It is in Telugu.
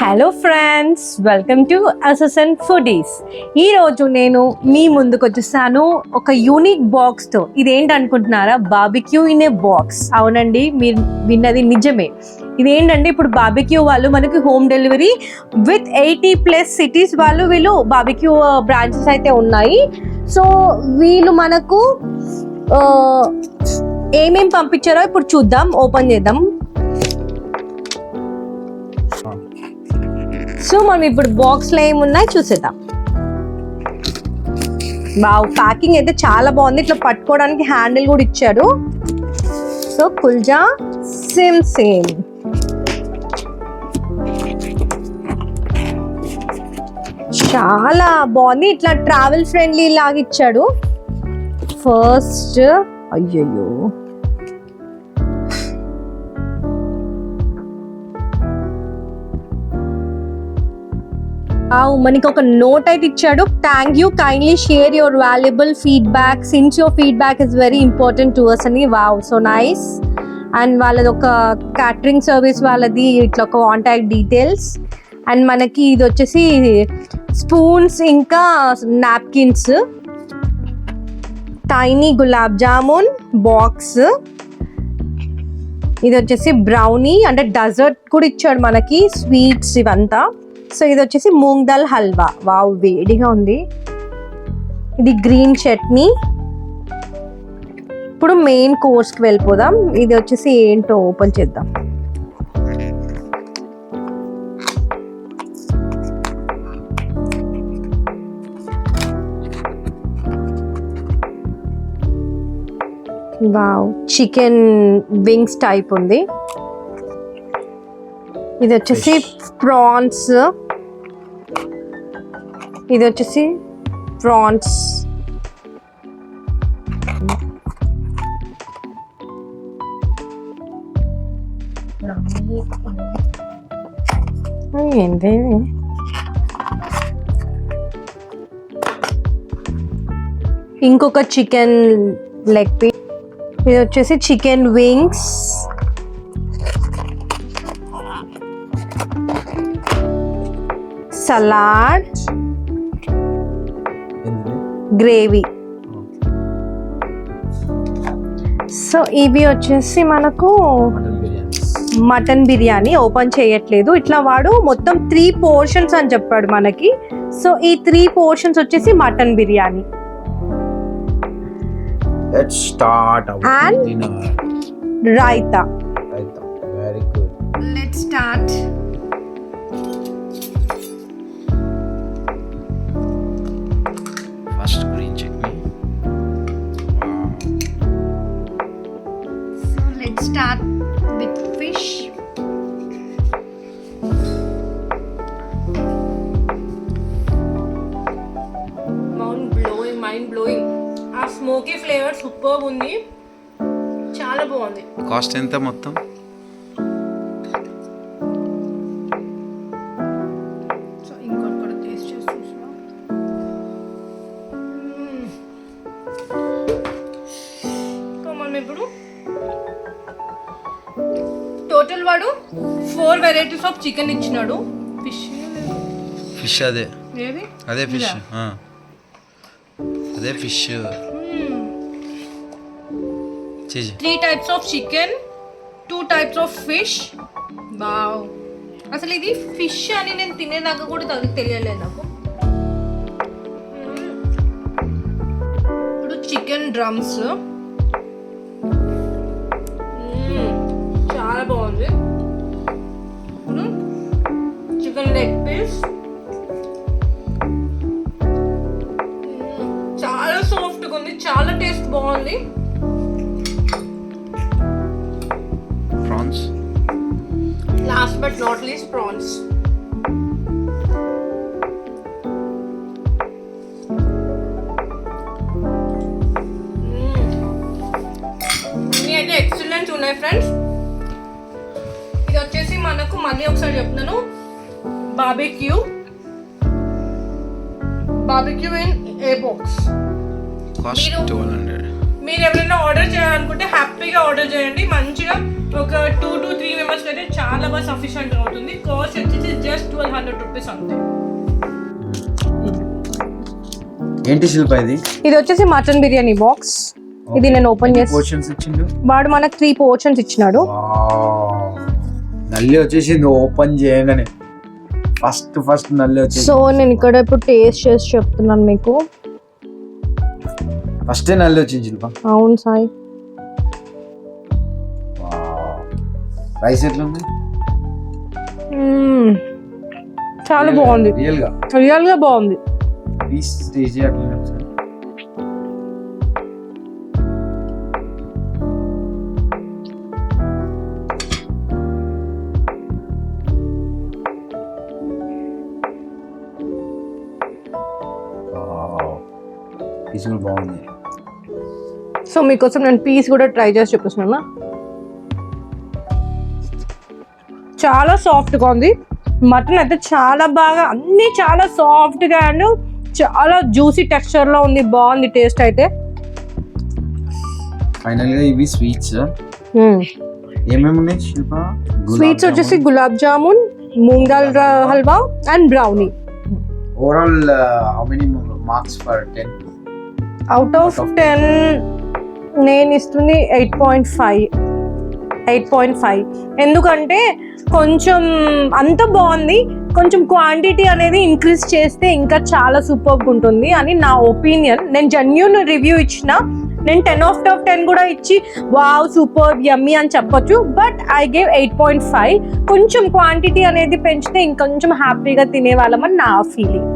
హలో ఫ్రెండ్స్ వెల్కమ్ టు అససన్ ఫుడీస్ ఈరోజు నేను మీ ముందుకు వచ్చేసాను ఒక యూనిక్ బాక్స్తో ఇదేంటనుకుంటున్నారా? బాబిక్యూ ఇన్ ఏ బాక్స్ అవునండి మీరు విన్నది నిజమే. ఇదేంటంటే ఇప్పుడు బాబిక్యూ వాళ్ళు మనకి home delivery with eighty plus cities వాళ్ళు వీళ్ళు బాబిక్యూ బ్రాంచెస్ uh, అయితే ఉన్నాయి. సో వీళ్ళు మనకు uh, ఏమేమి పంపించారో ఇప్పుడు చూద్దాం ఓపెన్ చేద్దాం. సో మనం ఇప్పుడు బాక్స్లో ఏమున్నాయి చూసేద్దాం. బావ్ ప్యాకింగ్ అయితే చాలా బాగుంది. ఇట్లా పట్టుకోవడానికి హ్యాండిల్ కూడా ఇచ్చాడు సో కుల్జా సేమ్ సేమ్. చాలా బాగుంది. ఇట్లా ట్రావెల్ ఫ్రెండ్లీ లాగా ఇచ్చాడు. ఫస్ట్ అయ్యయ్యో. వావ్, మనకి ఒక నోట్ అయితే ఇచ్చాడు. Thank you kindly share your valuable feedback since your feedback is very important to us అని. వావ్ సో నైస్ అండ్ వాళ్ళది ఒక క్యాటరింగ్ సర్వీస్ వాళ్ళది ఇట్లా ఒక కాంటాక్ట్ డీటెయిల్స్ అండ్ మనకి ఇది వచ్చేసి స్పూన్స్ ఇంకా napkins tiny gulab jamun box ఇది వచ్చేసి బ్రౌనీ అంటే డజర్ట్ కూడా ఇచ్చాడు మనకి స్వీట్స్ ఇవంతా. సో ఇది వచ్చేసి మూంగ్ దాల్ హల్వా. వావ్ వేడిగా ఉంది. ఇది గ్రీన్ చట్నీ. ఇప్పుడు మెయిన్ కోర్స్కి వెళ్ళిపోదాం. ఇది వచ్చేసి ఏంటో ఓపెన్ చేద్దాం. వావ్ చికెన్ వింగ్స్ టైప్ ఉంది. ఇది వచ్చేసి ప్రాన్స్ ఇది వచ్చేసి ప్రాన్స్ ఏంటి? ఇంకొక చికెన్ లెగ్ పీస్. ఇది వచ్చేసి chicken wings. Salad gravy. So ఇవి వచ్చేసి మనకు మటన్ బిర్యానీ ఓపెన్ చేయట్లేదు. ఇట్లా వాడు మొత్తం త్రీ పోర్షన్స్ అని చెప్పాడు మనకి. సో ఈ త్రీ పోర్షన్స్ వచ్చేసి mutton biryani. Let's start our And- dinner raita. Right very good let start super ఉంది చాలా బాగుంది. కాస్ట్ ఎంత మొత్తం? ఇప్పుడు టోటల్ వాడు ఫోర్ వెరైటీస్ ఆఫ్ చికెన్ ఇచ్చినాడు. ఫిష్ ఫిష్ అదే. ఏది? అదే ఫిష్. అదే fish. Three types of chicken two types of fish బావ్ అసలు ఇది ఫిష్ అని నేను తినేదాకా కూడా తనకు తెలియలేదు నాకు. ఇప్పుడు చికెన్ డ్రమ్స్ hmm, చాలా బాగుంది. చికెన్ లెగ్ పీస్ చాలా సాఫ్ట్గా ఉంది చాలా టేస్ట్ బాగుంది. నాట్ లీస్ట్ ప్రాన్స్ ఇవి అయితే ఎక్సలెంట్ ఉన్నాయి ఫ్రెండ్స్ ఇది వచ్చేసి మనకు మళ్ళీ ఒకసారి చెప్తున్నాను. Barbecue barbecue in a box మీరు ఎవరైనా ఆర్డర్ చేయాలనుకుంటే హ్యాపీగా ఆర్డర్ చేయండి. మంచిగా అయితే చాలా బాగా సఫిషియంట్ అవుతుంది కాస్ట్ వచ్చేసి జస్ట్ ట్వెల్వ్ హండ్రెడ్ రూపీస్ అంతే. ఏంటి శిల్ప ఇది? ఇది వచ్చేసి మటన్ బిర్యానీ బాక్స్ ఇది నేను ఓపెన్ చేసి పోర్షన్స్ ఇచ్చిండు? వాడు మనకు త్రీ పోర్షన్స్ ఇచ్చినాడు. నల్లి వచ్చేసింది ఓపెన్ చేయగానే. ఫస్ట్ ఫస్ట్ నల్లి వచ్చేసి సో నేను ఇక్కడ ఇప్పుడు టేస్ట్ చేసి చెప్తున్నాను మీకు. ఫస్ట్ నల్లి వచ్చింది శిల్ప. అవును సాయి. రైస్ ఎట్లా ఉంది? మ్మ్. చాలా బాగుంది. రియల్గా? రియల్గా బాగుంది. పీస్ టేస్ట్ చేయట్లేదు ఒకసారి పీస్ కూడా బాగుంది. సో మీకోసం నేను పీస్ కూడా ట్రై చేసి చూపిస్తున్నా చాలా సాఫ్ట్గా ఉంది. మటన్ అయితే చాలా బాగా అన్నీ చాలా సాఫ్ట్గా అండ్ చాలా జ్యూసీ టెక్స్చర్లో ఉంది. బాగుంది టేస్ట్ అయితే. ఇవి స్వీట్స్ ఏమేమి ఉన్నాయి శిల్ప? స్వీట్స్ వచ్చేసి gulab jamun moong dal halwa and brownie overall how many marks for ten out of ten నేను ఇస్తుంది eight point five eight point five. ఎందుకంటే కొంచెం అంత బాగుంది. కొంచెం క్వాంటిటీ అనేది ఇంక్రీజ్ చేస్తే ఇంకా చాలా సూపర్గా ఉంటుంది అని నా ఒపీనియన్. నేను జెన్యున్ రివ్యూ ఇచ్చిన నేను టెన్ ఆఫ్ టాప్ టెన్ కూడా ఇచ్చి వావ్ సూపర్ యమ్మీ అని చెప్పొచ్చు. But I gave eight point five. కొంచెం క్వాంటిటీ అనేది పెంచితే ఇంకొంచెం హ్యాపీగా తినేవాళ్ళమని నా ఫీలింగ్.